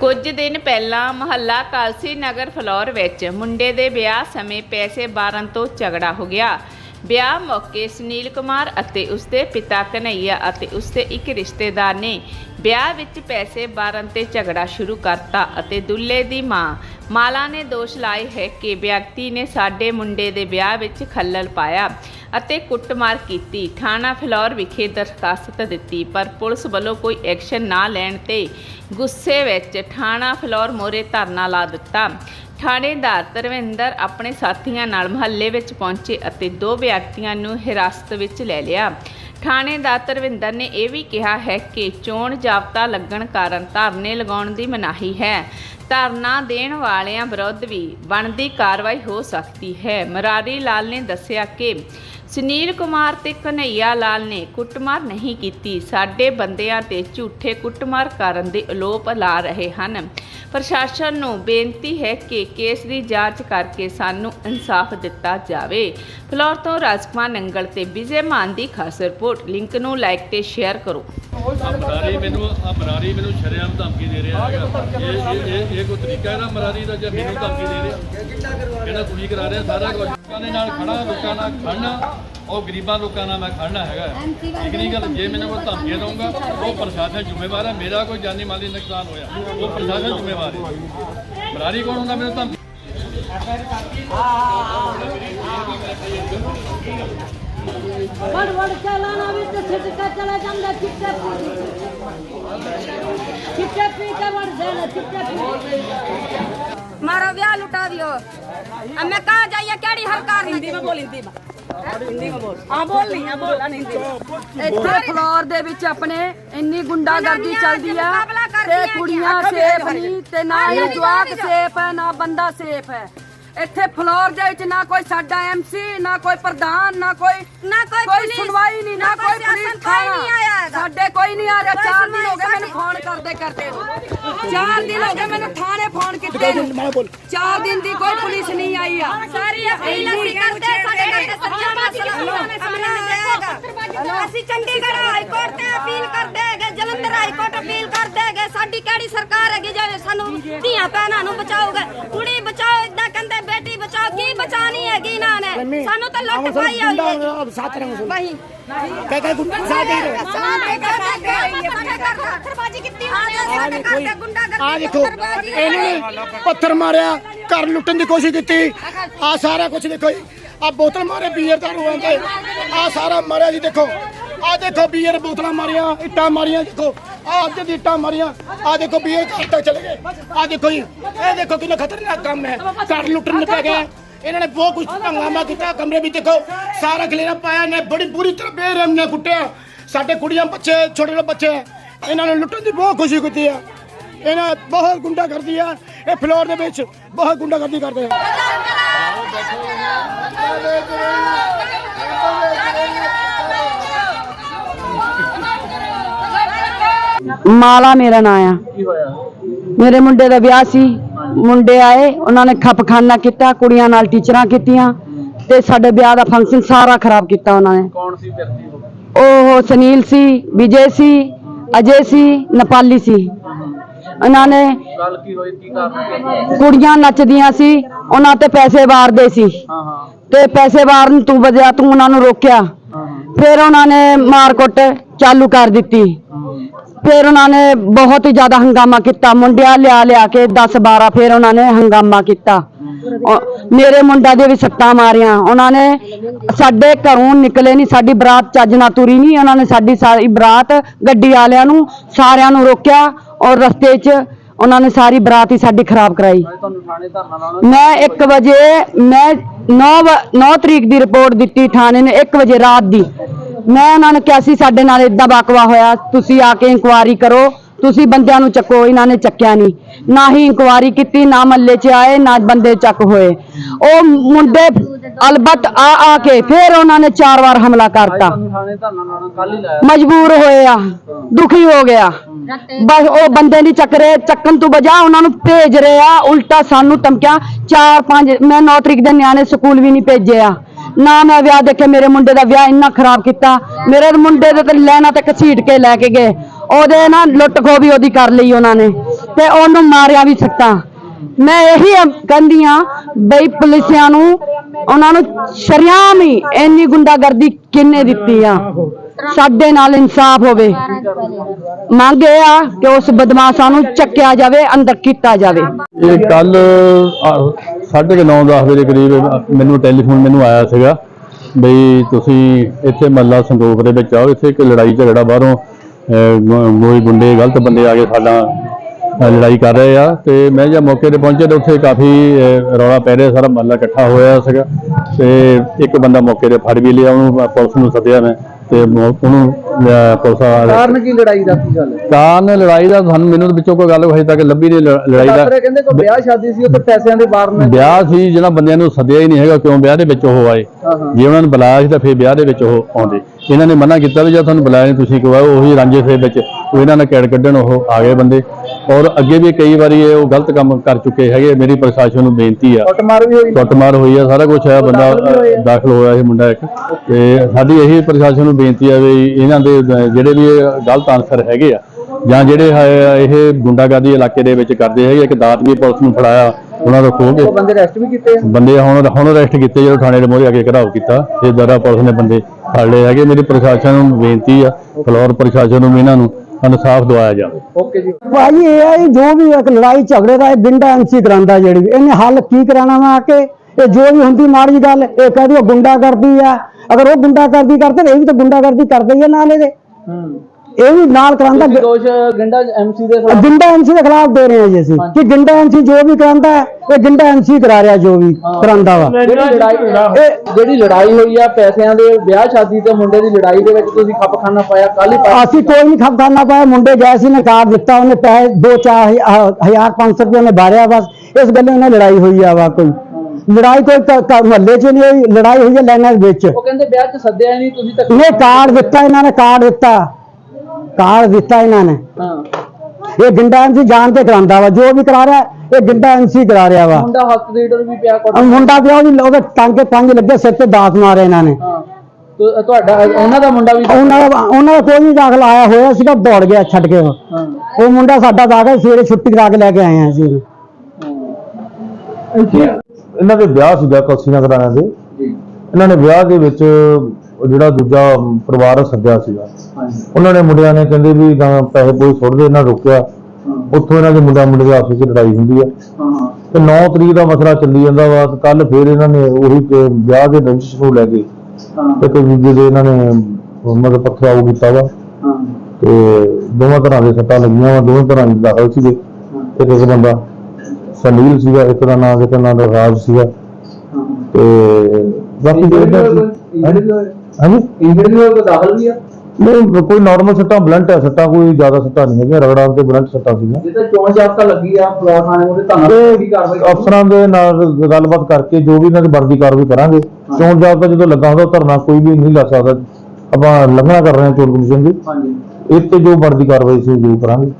ਕੁਝ ਦਿਨ ਪਹਿਲਾਂ ਮੁਹੱਲਾ ਕਾਲਸੀ ਨਗਰ ਫਲੋਰ ਵਿੱਚ ਮੁੰਡੇ ਦੇ ਵਿਆਹ ਸਮੇਂ ਪੈਸੇ ਬਾਰਨ ਤੋਂ ਝਗੜਾ ਹੋ ਗਿਆ। ਵਿਆਹ ਮੌਕੇ ਸੁਨੀਲ ਕੁਮਾਰ ਅਤੇ ਉਸਦੇ ਪਿਤਾ ਕਨਈਆ ਅਤੇ ਉਸਦੇ ਇੱਕ ਰਿਸ਼ਤੇਦਾਰ ਨੇ ਵਿਆਹ ਵਿੱਚ ਪੈਸੇ ਬਾਰਨ ਤੇ ਝਗੜਾ ਸ਼ੁਰੂ ਕਰਤਾ ਅਤੇ ਦੁੱਲੇ ਦੀ ਮਾਂ ਮਾਲਾ ਨੇ ਦੋਸ਼ ਲਾਏ ਹੈ ਕਿ ਵਿਅਕਤੀ ਨੇ ਸਾਡੇ ਮੁੰਡੇ ਦੇ ਵਿਆਹ ਵਿੱਚ ਖੱਲਲ ਪਾਇਆ ਅਤੇ ਕੁੱਟਮਾਰ ਕੀਤੀ। ਥਾਣਾ ਫਲੌਰ ਵਿਖੇ ਦਰਖਾਸਤ ਦਿੱਤੀ, ਪਰ ਪੁਲਿਸ ਵੱਲੋਂ ਕੋਈ ਐਕਸ਼ਨ ਨਾ ਲੈਣ ਤੇ ਗੁੱਸੇ ਵਿੱਚ ਥਾਣਾ ਫਲੌਰ ਮੋਰੇ ਧਰਨਾ ਲਾ ਦਿੱਤਾ। ਥਾਣੇਦਾਰ ਧਰਵਿੰਦਰ ਆਪਣੇ ਸਾਥੀਆਂ ਨਾਲ ਮਹੱਲੇ ਵਿੱਚ ਪਹੁੰਚੇ ਅਤੇ ਦੋ ਵਿਅਕਤੀਆਂ ਨੂੰ ਹਿਰਾਸਤ ਵਿੱਚ ਲੈ ਲਿਆ। ਥਾਣੇਦਾਰ ਧਰਵਿੰਦਰ ਨੇ ਇਹ ਵੀ ਕਿਹਾ ਹੈ ਕਿ ਚੋਣ ਜਾਬਤਾ ਲੱਗਣ ਕਾਰਨ ਧਰਨੇ ਲਗਾਉਣ ਦੀ ਮਨਾਹੀ ਹੈ। ਧਰਨਾ ਦੇਣ ਵਾਲਿਆਂ ਵਿਰੁੱਧ ਵੀ ਬਣਦੀ ਕਾਰਵਾਈ ਹੋ ਸਕਦੀ ਹੈ। ਮਰਾਰੀ ਲਾਲ ਨੇ ਦੱਸਿਆ ਕਿ ਸੁਨੀਲ ਕੁਮਾਰ ਤੇ ਕਨਈਆ ਲਾਲ ਨੇ ਕੁੱਟਮਾਰ ਨਹੀਂ ਕੀਤੀ। ਸਾਡੇ ਬੰਦਿਆਂ ਤੇ ਝੂਠੇ ਕੁੱਟਮਾਰ ਕਰਨ ਦੇ ਆਲੋਪ ਲਾ ਰਹੇ ਹਨ। ਪ੍ਰਸ਼ਾਸਨ ਨੂੰ ਬੇਨਤੀ ਹੈ ਕਿ ਕੇਸ ਦੀ ਜਾਂਚ ਕਰਕੇ ਸਾਨੂੰ ਇਨਸਾਫ ਦਿੱਤਾ ਜਾਵੇ। ਫਲੋਰ ਤੋਂ ਰਾਜਕੁਮਾਰ ਨੰਗਲ ਤੇ ਵਿਜੇ ਮਾਨ ਦੀ ਖਾਸ ਰਿਪੋਰਟ। ਲਿੰਕ ਨੂੰ ਲਾਈਕ ਤੇ ਸ਼ੇਅਰ ਕਰੋ। ਮਰਾਰੀ ਮੈਨੂੰ ਆ ਮਰਾਰੀ ਮੈਨੂੰ ਸ਼ਰੇਆਮ ਧਮਕੀ ਦੇ ਰਿਹਾ ਹੈਗਾ। ਇਹ ਇਹ ਇਹ ਕੋਈ ਤਰੀਕਾ ਹੈ ਨਾ ਮਰਾਰੀ ਦਾ ਜੇ ਮੈਨੂੰ ਧਮਕੀ ਦੇ ਰਿਹਾ? ਕਹਿੰਦਾ ਤੁਸੀਂ ਕਰਾ ਰਿਹਾ ਸਾਰਾ ਕੁਝ ਲੋਕਾਂ ਦੇ ਨਾਲ ਖੜਾ ਲੋਕਾਂ ਨਾਲ ਖੜਨਾ ਉਹ ਗਰੀਬਾਂ ਲੋਕਾਂ ਨਾਲ ਮੈਂ ਖੜਨਾ ਹੈਗਾ। ਠੀਕ ਨਹੀਂ ਗੱਲ ਜੇ ਮੈਨੂੰ ਕੋਈ ਧਮਕੀਆਂ ਦਊਂਗਾ ਉਹ ਪ੍ਰਸ਼ਾਸਨ ਜ਼ਿੰਮੇਵਾਰ ਹੈ। ਮੇਰਾ ਕੋਈ ਜਾਨੀ ਮਾਲੀ ਨੁਕਸਾਨ ਹੋਇਆ। ਉਹ ਪ੍ਰਸ਼ਾਸਨ ਜ਼ਿੰਮੇਵਾਰ ਹੈ। ਮਰਾਰੀ ਕੌਣ ਹੁੰਦਾ ਮੈਨੂੰ ਧਮਕੀ? ਵੜ ਵੜ ਚਲਾਣਾ ਵੀ ਤੇ ਛਿਟਕਾ ਚਲਾ ਜਾਂਦਾ ਚਿੱਟੇ ਪੀ ਚਿੱਟੇ ਪੀ ਕੇ ਵੜ ਜਾਣਾ ਚਿੱਟੇ ਪੀ મારો વ્યાહ લૂંટાવ્યો અમે કા જઈએ કેડી હરકાર હિન્દી માં બોલ હિન્દી માં ਇੱਥੇ ਫਲੋਰ ਦੇ ਨਾ ਬੰਦਾ ਸੇਫ ਹੈ ਇੱਥੇ ਫਲੋਰ ਦੇ ਵਿੱਚ ਨਾ ਕੋਈ ਸਾਡਾ ਐਮਸੀ ਨਾ ਕੋਈ ਪ੍ਰਧਾਨ ਨਾ ਕੋਈ ਨਾ ਕੋਈ ਕੋਈ ਸੁਣਵਾਈ ਨਹੀਂ ਨਾ ਕੋਈ ਪੁਲਿਸ ਕੋਈ ਨਹੀਂ ਆਇਆ ਸਾਡੇ ਕੋਈ ਨਹੀਂ ਆ ਰਿਹਾ ਚਾਰ ਦਿਨ ਹੋ ਗਏ ਮੈਨੂੰ ਫੋਨ ਕਰਦੇ ਕਰਦੇ ਚਾਰ ਦਿਨ ਹੋ ਗਏ ਮੈਨੂੰ ਥਾਣੇ ਫੋਨ ਕੀਤੇ ਚਾਰ ਦਿਨ ਦੀ ਕੋਈ ਪੁਲਿਸ ਨਹੀਂ ਆਈ ਆ। ਸਾਰੀ ਅਪੀਲ ਅਸੀਂ ਕਰਦੇ ਸਾਡੇ ਘਰ ਸੱਚਾ ਮਸਲਾ ਅਸੀਂ ਚੰਡੀਗੜ੍ਹ ਹਾਈ ਕੋਰਟ ਤੇ ਅਪੀਲ ਕਰਦੇ ਹੈਗੇ ਜਲੰਧਰ ਹਾਈ ਕੋਰਟ ਅਪੀਲ ਕਰਦੇ ਹੈਗੇ ਸਾਡੀ ਕਿਹੜੀ ਸਰਕਾਰ ਹੈਗੀ ਜੇ ਸਾਨੂੰ ਧੀਆਂ ਭੈਣਾਂ ਨੂੰ ਬਚਾਊਗਾ ਕੁੜੀ ਬਚਾਓ ਇਦਾਂ ਕਹਿੰਦੇ ਬੇਟੀ ਬਚਾਓ ਕੀ ਬਚਾਣੀ ਹੈਗੀ ਇਹਨਾਂ ਨੇ? ਸਾਨੂੰ ਤਾਂ ਲੁੱਟ ਪਾਈ ਹੋਈ ਹੈ। ਵਹੀ ਕਹਿ ਕਹਿ ਗੁੰਡਾ ਸਾਡੇ ਪੱਥਰਬਾਜੀ ਕੀਤੀ ਹੋਈ ਆ ਦੇਖੋ ਇਹਨਾਂ ਪੱਥਰ ਮਾਰਿਆ ਘਰ ਲੁੱਟਣ ਦੀ ਕੋਸ਼ਿਸ਼ ਕੀਤੀ। ਆ ਸਾਰਾ ਕੁਝ ਦੇਖੋ ਜੀ। ਆ ਬੋਤਲ ਮਾਰੇ ਬੀਅਰ ਦਾ ਰੂਹਾਂ ਤੇ। ਆ ਸਾਰਾ ਮਾਰਿਆ ਜੀ ਦੇਖੋ। ਆ ਦੇਖੋ ਬੀਅਰ ਬੋਤਲਾਂ ਮਾਰੀਆਂ ਇੱਟਾਂ ਮਾਰੀਆਂ ਦੇਖੋ। ਆ ਅੱਧ ਦੀ ਇੱਟਾਂ ਮਾਰੀਆਂ। ਆ ਦੇਖੋ ਬੀਅਰ ਘਰ ਤੱਕ ਚਲੇ ਗਏ। ਆ ਦੇਖੋ ਜੀ, ਇਹ ਦੇਖੋ ਕਿੰਨਾ ਖਤਰਨਾਕ ਕੰਮ ਹੈ। ਘਰ ਲੁੱਟਣ ਨੂੰ ਗਿਆ। ਇਹਨਾਂ ਨੇ ਬਹੁਤ ਕੁਝ ਹੰਗਾਮਾ ਕੀਤਾ। ਕਮਰੇ ਵਿੱਚ ਦੇਖੋ, ਸਾਰਾ ਖਲੇਰਾ ਪਾਇਆ ਨੇ ਬੜੀ ਬੁਰੀ ਤਰ੍ਹਾਂ ਬੇਰਹਿਮ ਨੇ ਕੁੱਟਿਆ। ਸਾਡੇ ਕੁੜੀਆਂ ਬੱਚੇ, ਛੋਟੇ ਛੋਟੇ ਬੱਚੇ, ਇਹਨਾਂ ਨੇ ਲੁੱਟਣ ਦੀ ਬਹੁਤ ਖੁਸ਼ੀ ਕੀਤੀ ਆ। ਇਹਨਾਂ ਬਹੁਤ ਗੁੰਡਾ ਕਰਦੀ ਆ। ਇਹ ਫਲੋਰ ਦੇ ਵਿੱਚ ਬਹੁਤ ਗੁੰਡਾ ਕਰਦੀ ਕਰਦੇ ਆ ਮਾਲਾ ਮੇਰਾ ਨਾਂ ਆ। ਮੇਰੇ ਮੁੰਡੇ ਦਾ ਵਿਆਹ ਸੀ। ਮੁੰਡੇ ਆਏ ਉਹਨਾਂ ਨੇ ਖਪਖਾਨਾ ਕੀਤਾ ਕੁੜੀਆਂ ਨਾਲ ਟੀਚਰਾਂ ਕੀਤੀਆਂ ਤੇ ਸਾਡੇ ਵਿਆਹ ਦਾ ਫੰਕਸ਼ਨ ਸਾਰਾ ਖਰਾਬ ਕੀਤਾ ਉਹਨਾਂ ਨੇ। ਕੌਣ ਸੀ ਵਿਅਕਤੀ ਉਹ? ਸੁਨੀਲ ਸੀ ਵਿਜੇ ਸੀ ਅਜੇ ਸੀ ਨੇਪਾਲੀ ਸੀ। ਉਹਨਾਂ ਨੇ ਗੱਲ ਕੀ ਹੋਈ? ਕੀ ਕਾਰਨ ਕੁੜੀਆਂ ਨੱਚਦੀਆਂ ਸੀ ਉਹਨਾਂ ਤੇ ਪੈਸੇ ਵਾਰਦੇ ਸੀ। ਹਾਂ ਹਾਂ। ਤੇ ਪੈਸੇ ਵਾਰਨ ਤੂੰ ਵਜਿਆ ਤੂੰ ਉਹਨਾਂ ਨੂੰ ਰੋਕਿਆ। ਫਿਰ ਉਹਨਾਂ ਨੇ ਮਾਰਕੁੱਟ ਚਾਲੂ ਕਰ ਦਿੱਤੀ। ਫਿਰ ਉਹਨਾਂ ਨੇ ਬਹੁਤ ਹੀ ਜ਼ਿਆਦਾ ਹੰਗਾਮਾ ਕੀਤਾ। ਮੁੰਡਿਆਂ ਲਿਆ ਲਿਆ ਕੇ 10 12 ਫਿਰ ਉਹਨਾਂ ਨੇ ਹੰਗਾਮਾ ਕੀਤਾ। ਮੇਰੇ ਮੁੰਡਾ ਦੇ ਵੀ ਸੱਟਾਂ ਮਾਰੀਆਂ। ਉਹਨਾਂ ਨੇ ਸਾਡੇ ਘਰੋਂ ਨਿਕਲੇ ਨਹੀਂ ਸਾਡੀ ਬਰਾਤ ਚੱਜ ਨਾ ਤੁਰੀ ਨਹੀਂ ਉਹਨਾਂ ਨੇ ਸਾਡੀ ਸਾਰੀ ਬਰਾਤ ਗੱਡੀ ਵਾਲਿਆਂ ਨੂੰ, ਸਾਰਿਆਂ ਨੂੰ ਰੋਕਿਆ ਔਰ ਰਸਤੇ 'ਚ ਉਹਨਾਂ ਨੇ ਸਾਰੀ ਬਰਾਤ ਹੀ ਸਾਡੀ ਖਰਾਬ ਕਰਾਈ। ਮੈਂ 1 ਵਜੇ, ਮੈਂ 9 9 ਤਰੀਕ ਦੀ ਰਿਪੋਰਟ ਦਿੱਤੀ ਥਾਣੇ ਨੇ 1 ਵਜੇ ਰਾਤ ਦੀ। ਮੈਂ ਉਹਨਾਂ ਨੂੰ ਕਿਹਾ ਸੀ ਸਾਡੇ ਨਾਲ ਇਦਾਂ ਬਕਵਾ ਹੋਇਆ ਤੁਸੀਂ ਆ ਕੇ ਇਨਕੁਆਰੀ ਕਰੋ ਤੁਸੀਂ ਬੰਦਿਆਂ ਨੂੰ ਚੱਕੋ ਇਹਨਾਂ ਨੇ ਚੱਕਿਆ ਨਹੀਂ। ਨਾ ਹੀ ਇਨਕੁਆਰੀ ਕੀਤੀ ਨਾ ਮੱਲੇ 'ਚ ਆਏ ਨਾ ਬੰਦੇ ਚੱਕ ਹੋਏ। ਉਹ ਮੁੰਡੇ ਅਲਬਤ ਆ ਆ ਕੇ ਫਿਰ ਉਹਨਾਂ ਨੇ ਚਾਰ ਵਾਰ ਹਮਲਾ ਕਰਤਾ। ਮਜਬੂਰ ਹੋਏ ਆ ਦੁਖੀ ਹੋ ਗਿਆ। ਬਸ ਉਹ ਬੰਦੇ ਨਹੀਂ ਚੱਕ ਰਹੇ ਚੱਕਣ ਤੋਂ ਬਜਾ ਉਹਨਾਂ ਨੂੰ ਭੇਜ ਰਹੇ ਆ ਉਲਟਾ ਸਾਨੂੰ ਧਮਕੀਆਂ ਚਾਰ ਪੰਜ ਮੈਂ 9 ਤਰੀਕ ਦੇ ਨਿਆਣੇ ਸਕੂਲ ਵੀ ਨਹੀਂ ਭੇਜਿਆ ਨਾ ਮੈਂ ਵਿਆਹ ਦੇਖੇ, ਮੇਰੇ ਮੁੰਡੇ ਦਾ ਵਿਆਹ ਇੰਨਾ ਖਰਾਬ ਕੀਤਾ। ਮੇਰੇ ਮੁੰਡੇ ਦੇ ਤੇ ਲੈਣਾ ਤੇ ਘਸੀਟ ਕੇ ਲੈ ਕੇ ਗਏ। ਉਹਦੇ ਨਾ ਲੁੱਟ ਖੋ ਵੀ ਉਹਦੀ ਕਰ ਲਈ ਉਹਨਾਂ ਨੇ। ਤੇ ਉਹਨੂੰ ਮਾਰਿਆ ਵੀ ਸਕਤਾ ਮੈਂ ਇਹੀ ਕਹਿੰਦੀ ਆ ਬਈ ਪੁਲਿਸਿਆਂ ਨੂੰ, ਉਹਨਾਂ ਨੂੰ ਸ਼ਰਿਆਮ ਹੀ ਇੰਨੀ ਗੁੰਡਾਗਰਦੀ ਕਿੰਨੇ ਦਿੱਤੀ ਆ? ਸਾਡੇ ਨਾਲ ਇਨਸਾਫ ਹੋਵੇ। ਮੰਗ ਇਹ ਆ ਕਿ ਉਸ ਬਦਮਾਸ਼ਾਂ ਨੂੰ ਚੱਕਿਆ ਜਾਵੇ, ਅੰਦਰ ਕੀਤਾ ਜਾਵੇ। ਇਹ ਕੱਲ 9:30 10 ਵਜੇ ਕਰੀਬ ਮੈਨੂੰ ਟੈਲੀਫੋਨ ਮੈਨੂੰ ਆਇਆ ਸੀਗਾ ਬਈ ਤੁਸੀਂ ਇੱਥੇ ਮੱਲਾ ਸੰਦੋਖ ਦੇ ਵਿੱਚ ਆਓ ਇੱਥੇ ਇੱਕ ਲੜਾਈ ਝਗੜਾ ਬਾਹਰੋਂ ਅਹ, ਗ- ਕੋਈ ਗੁੰਡੇ ਗਲਤ ਬੰਦੇ ਆ ਕੇ ਸਾਡਾ ਲੜਾਈ ਕਰ ਰਹੇ ਆ ਤੇ ਮੈਂ ਜਦ ਮੌਕੇ ਤੇ ਪਹੁੰਚਿਆ ਤਾਂ ਉੱਥੇ ਕਾਫੀ ਰੌਲਾ ਪੈ ਰਿਹਾ ਸਾਰਾ ਮੱਲਾ ਇਕੱਠਾ ਹੋਇਆ ਸੀਗਾ ਤੇ ਇੱਕ ਬੰਦਾ ਮੌਕੇ ਤੇ ਫੜ ਵੀ ਲਿਆ ਉਹਨੂੰ ਪੁਲਿਸ ਨੂੰ ਸੱਦਿਆ ਮੈਂ। ਤੇ ਮੌ- ਉਹਨੂੰ ਅਹ, ਪੁਲਿਸ ਵਾਲੇ ਕਾਰਨ ਕੀ ਲੜਾਈ ਦਾ ਕੀ ਗੱਲ? ਹੈ ਕਾਰਨ ਲੜਾਈ ਦਾ ਸਾਨੂੰ ਮੈਨੂੰ ਤਾਂ ਵਿੱਚੋਂ ਕੋਈ ਗੱਲ ਹਜੇ ਤੱਕ ਲੱਭੀ ਨਹੀਂ ਲੜਾਈ ਦਾ ਕਹਿੰਦੇ ਕੋਈ ਵਿਆਹ ਸ਼ਾਦੀ ਸੀ ਉੱਥੇ ਪੈਸਿਆਂ ਦੇ ਬਾਰ ਨੇ ਵਿਆਹ ਸੀ ਜਿਹਨਾਂ ਬੰਦਿਆਂ ਨੂੰ ਸੱਦਿਆ ਹੀ ਨਹੀਂ ਹੈਗਾ ਕਿਉਂ ਵਿਆਹ ਦੇ ਵਿੱਚ ਉਹ ਆਏ। ਹਾਂ ਹਾਂ। ਜੇ ਉਹਨਾਂ ਨੂੰ ਬੁਲਾਇਆ ਸੀ ਤਾਂ ਫਿਰ ਵਿਆਹ ਦੇ ਵਿੱਚ ਉਹ ਆਉਂਦੇ। ਇਹਨਾਂ ਨੇ ਮਨਾ ਕੀਤਾ ਵੀ ਜੇ ਤੁਹਾਨੂੰ ਬੁਲਾਇਆ ਨਹੀਂ ਤੁਸੀਂ ਆਏ ਉਹੀ ਰਾਂਝੇ ਦੇ ਵਿੱਚ ਉਹ ਇਹਨਾਂ ਨੇ ਕੈੜ ਕੱਢਣ ਉਹ ਆ ਗਏ ਬੰਦੇ। ਔਰ ਅੱਗੇ ਵੀ ਕਈ ਵਾਰੀ ਇਹ ਉਹ ਗਲਤ ਕੰਮ ਕਰ ਚੁੱਕੇ ਹੈਗੇ ਮੇਰੀ ਪ੍ਰਸ਼ਾਸਨ ਨੂੰ ਬੇਨਤੀ ਆ। ਕੁੱਟਮਾਰ ਵੀ ਹੋਈ। ਕੁੱਟਮਾਰ ਹੋਈ ਆ ਸਾਰਾ ਕੁਝ ਹੈ ਬੰਦਾ ਦਾਖਲ ਹੋਇਆ। ਇਹ ਮੁੰਡਾ ਇੱਕ। ਤੇ ਸਾਡੀ ਇਹੀ ਪ੍ਰਸ਼ਾਸਨ ਨੂੰ ਬੇਨਤੀ ਆ ਵੀ ਇਹਨਾਂ ਦੇ ਜਿਹੜੇ ਵੀ ਗਲਤ ਆਨਸਰ ਹੈਗੇ ਆ ਜਾਂ ਜਿਹੜੇ ਇਹ ਗੁੰਡਾਗਰਦੀ ਇਲਾਕੇ ਦੇ ਵਿੱਚ ਕਰਦੇ ਹੈਗੇ ਇੱਕ ਦਾਤ ਵੀ ਪੁਲਿਸ ਨੂੰ ਫੜਾਇਆ ਉਹਨਾਂ ਦਾ ਖੋਹ ਕੇ। ਬੰਦੇ ਅਰੈਸਟ ਵੀ ਕੀਤੇ ਆ। ਬੰਦੇ ਹੁਣ ਹੁਣ ਅਰੈਸਟ ਕੀਤੇ ਜਦੋਂ ਥਾਣੇ ਦੇ ਮੋਹਰੇ ਆ ਕੇ ਘਰਾਓ ਕੀਤਾ ਤੇ ਦਰਾ ਪੁਲਿਸ ਨੇ ਬੰਦੇ ਫੜ ਲਏ ਹੈਗੇ ਮੇਰੀ ਪ੍ਰਸ਼ਾਸਨ ਨੂੰ ਬੇਨਤੀ ਆ ਫਲੋਰ ਪ੍ਰਸ਼ਾਸਨ ਨੂੰ ਵੀ ਇਹਨਾਂ ਨੂੰ ਇਨਸਾਫ ਦਿਵਾਇਆ ਜਾਵੇ ਓਕੇ ਜੀ। ਭਾਈ ਇਹ ਹੈ ਜੀ, ਜੋ ਵੀ ਇੱਕ ਲੜਾਈ ਝਗੜੇ ਦਾ ਇਹ ਬਿੰਡਾ ਐਮਸੀ ਕਰਾਂਦਾ ਜਿਹੜੀ ਵੀ। ਇਹਨੇ ਹੱਲ ਕੀ ਕਰਾਣਾ ਵਾ ਆ ਕੇ? ਇਹ ਜੋ ਵੀ ਹੁੰਦੀ ਮਾੜੀ ਗੱਲ ਇਹ ਕਹਦੀ ਉਹ ਗੁੰਡਾ ਕਰਦੀ ਆ। ਅਗਰ ਉਹ ਗੁੰਡਾ ਕਰਦੀ ਕਰਦੇ ਤਾਂ ਇਹ ਵੀ ਤਾਂ ਗੁੰਡਾ ਕਰਦੀ ਕਰਦੇ ਹੀ ਆ ਨਾਲ ਇਹਦੇ। ਹੂੰ। ਇਹ ਵੀ ਨਾਲ ਕਰਾਂਦਾ ਦੋਸ਼ ਗੰਡਾ ਐਮਸੀ ਦੇ ਖਿਲਾਫ? ਗਿੰਡਾ ਐਮਸੀ ਦੇ ਖਿਲਾਫ ਦੇ ਰਹੇ ਹਾਂ ਜੀ ਅਸੀਂ। ਕਿ ਗਿੰਡਾ ਐਮਸੀ ਜੋ ਵੀ ਕਰਾਂਦਾ ਹੈ, ਇਹ ਗਿੰਡਾ ਐਮਸੀ ਕਰਾ ਰਿਹਾ ਜੋ ਵੀ ਕਰਾਂਦਾ ਵਾ। ਜਿਹੜੀ ਲੜਾਈ ਇਹ ਜਿਹੜੀ ਲੜਾਈ ਹੋਈ ਆ ਪੈਸਿਆਂ ਦੇ ਵਿਆਹ ਸ਼ਾਦੀ ਤੇ ਮੁੰਡੇ ਦੀ ਲੜਾਈ ਦੇ ਵਿੱਚ ਤੁਸੀਂ ਖੱਪਖਾਨਾ ਪਾਇਆ ਕੱਲ ਹੀ ਪਾਇਆ। ਅਸੀਂ ਕੋਈ ਨਹੀਂ ਖਪਖਾਨਾ ਪਾਇਆ ਮੁੰਡੇ ਗਏ ਸੀ ਨੇ ਕਾਰਡ ਦਿੱਤਾ ਉਹਨੇ ਪੈਸੇ 2-4000 500 ਰੁਪਏ ਉਹਨੇ ਬਾਰਿਆ ਬਸ। ਇਸ ਗੱਲੋਂ ਇਹਨਾਂ ਲੜਾਈ ਹੋਈ ਆ ਵਾ ਕੋਈ। ਲੜਾਈ ਕੋਈ ਮਹੱਲੇ 'ਚ ਨਹੀਂ ਹੋਈ ਲੜਾਈ ਹੋਈ ਹੈ ਲਾਈਨਾਂ ਦੇ ਵਿੱਚ। ਉਹ ਕਹਿੰਦੇ ਵਿਆਹ 'ਚ ਸੱਦਿਆ ਨਹੀਂ ਤੁਸੀਂ ਤਾਂ ਨੇ ਕਾਰਡ ਦਿੱਤਾ ਇਹਨਾਂ ਨੇ ਕਾਰਡ ਦਿੱਤਾ। ਕਾਰਡ ਦਿੱਤਾ ਇਹਨਾਂ ਨੇ। ਹਾਂ। ਇਹ ਗਿੰਡਾ ਐਮਸੀ ਜਾਣ ਕੇ ਕਰਾਂਦਾ ਵਾ ਜੋ ਵੀ ਕਰਾ ਰਿਹਾ ਇਹ ਗਿੰਡਾ ਐਮਸੀ ਕਰਾ ਰਿਹਾ ਵਾ। ਮੁੰਡਾ ਹੱਥ ਰੀਡਰ ਵੀ ਪਿਆ ਕੁੱਟ ਉਹ ਮੁੰਡਾ ਪਿਆ ਉਹਦੀ ਉਹਦੇ ਟਾਂਕੇ ਪੰਜ ਲੱਗੇ ਸਿਰ ਤੇ ਦਾਤ ਮਾਰੇ ਇਹਨਾਂ ਨੇ। ਹਾਂ। ਤੇ ਤੁਹਾਡਾ ਉਹਨਾਂ ਦਾ ਮੁੰਡਾ ਵੀ ਉਹਨਾਂ ਦਾ ਉਹਨਾਂ ਦਾ ਕੋਈ ਨਹੀਂ ਦਾਖਲ ਆਇਆ ਹੋਇਆ ਸੀਗਾ ਦੌੜ ਗਿਆ ਛੱਡ ਕੇ ਉਹ। ਹਾਂ। ਉਹ ਮੁੰਡਾ ਸਾਡਾ ਦਾਖਲ ਸਵੇਰੇ ਛੁੱਟੀ ਕਰਾ ਕੇ ਲੈ ਕੇ ਆਏ ਆ ਅਸੀਂ। ਇਹਨਾਂ ਦੇ ਵਿਆਹ ਸੀਗਾ ਕਲਸੀ ਨਗਰਾਂ ਦੇ ਜੀ। ਇਹਨਾਂ ਨੇ ਵਿਆਹ ਦੇ ਵਿੱਚ ਜਿਹੜਾ ਦੂਜਾ ਪਰਿਵਾਰ ਸੱਦਿਆ ਸੀਗਾ। ਉਹਨਾਂ ਨੇ ਮੁੰਡਿਆਂ ਨੇ ਕਹਿੰਦੇ ਵੀ ਗਾਂ ਪੈਸੇ ਕੋਈ ਸੁੱਟਦੇ ਇਹਨਾਂ ਰੋਕਿਆ। ਉੱਥੋਂ ਇਹਨਾਂ ਦੇ ਮੁੰਡਾ ਮੁੰਡੇ ਦੇ ਆਪਸ ਵਿੱਚ ਲੜਾਈ ਹੁੰਦੀ ਆ। ਤੇ 9 ਤਰੀਕ ਦਾ ਮਸਲਾ ਚੱਲੀ ਜਾਂਦਾ ਵਾ ਕੱਲ ਫੇਰ ਇਹਨਾਂ ਨੇ ਉਹੀ ਵਿਆਹ ਦੇ ਰੰਜਿਸ਼ ਨੂੰ ਲੈ ਕੇ ਹਾਂ। ਇੱਕ ਦੂਜੇ ਦੇ ਇਹਨਾਂ ਨੇ ਮਤਲਬ ਪਥਰਾਓ ਕੀਤਾ ਵਾ। ਤੇ ਦੋਵਾਂ ਤਰ੍ਹਾਂ ਦੇ ਸੱਟਾਂ ਲੱਗੀਆਂ ਵਾ ਦੋਵਾਂ ਤਰ੍ਹਾਂ ਦੇ ਦਾਖਲ ਸੀਗੇ। ਇੱਕ ਇੱਕ ਬੰਦਾ ਸਲੀਲ ਸੀਗਾ ਇੱਕ ਦਾ ਨਾਮ ਇੱਕ ਨਾਮ ਰਾਜ ਸੀਗਾ। ਤੇ ਬਾਕੀ ਜਿਹੜੇ ਹਾਂਜੀ? ਇੰਜਰੀ ਹੋਇਆ ਕੋਈ ਦਾਖਲ ਵੀ ਆ? ਨਹੀਂ ਕੋਈ ਨਾਰਮਲ ਸੱਟਾਂ ਬਲੰਟ ਹੈ ਸੱਟਾਂ ਕੋਈ ਜ਼ਿਆਦਾ ਸੱਟਾਂ ਨਹੀਂ ਹੈਗੀਆਂ ਰਗੜਾਂ ਤੇ ਬਲੰਟ ਸੱਟਾਂ ਸੀਗੀਆਂ। ਚੋਣ ਜਾਬਤਾ ਲੱਗੀ ਆ ਫਲੋਰ ਥਾਣੇ ਉਹਦੇ ਤੁਹਾਨੂੰ ਕੀ ਕਾਰਵਾਈ ਕਰਨੀ? ਅਫਸਰਾਂ ਦੇ ਨਾਲ ਗੱਲਬਾਤ ਕਰਕੇ ਜੋ ਵੀ ਇਹਨਾਂ ਦੀ ਬਣਦੀ ਕਾਰਵਾਈ ਕਰਾਂਗੇ। ਚੋਣ ਜਾਬਤਾ ਜਦੋਂ ਲੱਗਾ ਹੁੰਦਾ ਧਰਨਾ ਕੋਈ ਵੀ ਨਹੀਂ ਲਾ ਸਕਦਾ। ਆਪਾਂ ਲੰਘਣਾ ਕਰ ਰਹੇ ਹਾਂ ਚੋਣ ਕਮਿਸ਼ਨ ਦੀ। ਹਾਂਜੀ। ਇਹ ਤੇ ਜੋ ਬਣਦੀ ਕਾਰਵਾਈ ਸੀ ਜੋ ਕਰਾਂਗੇ।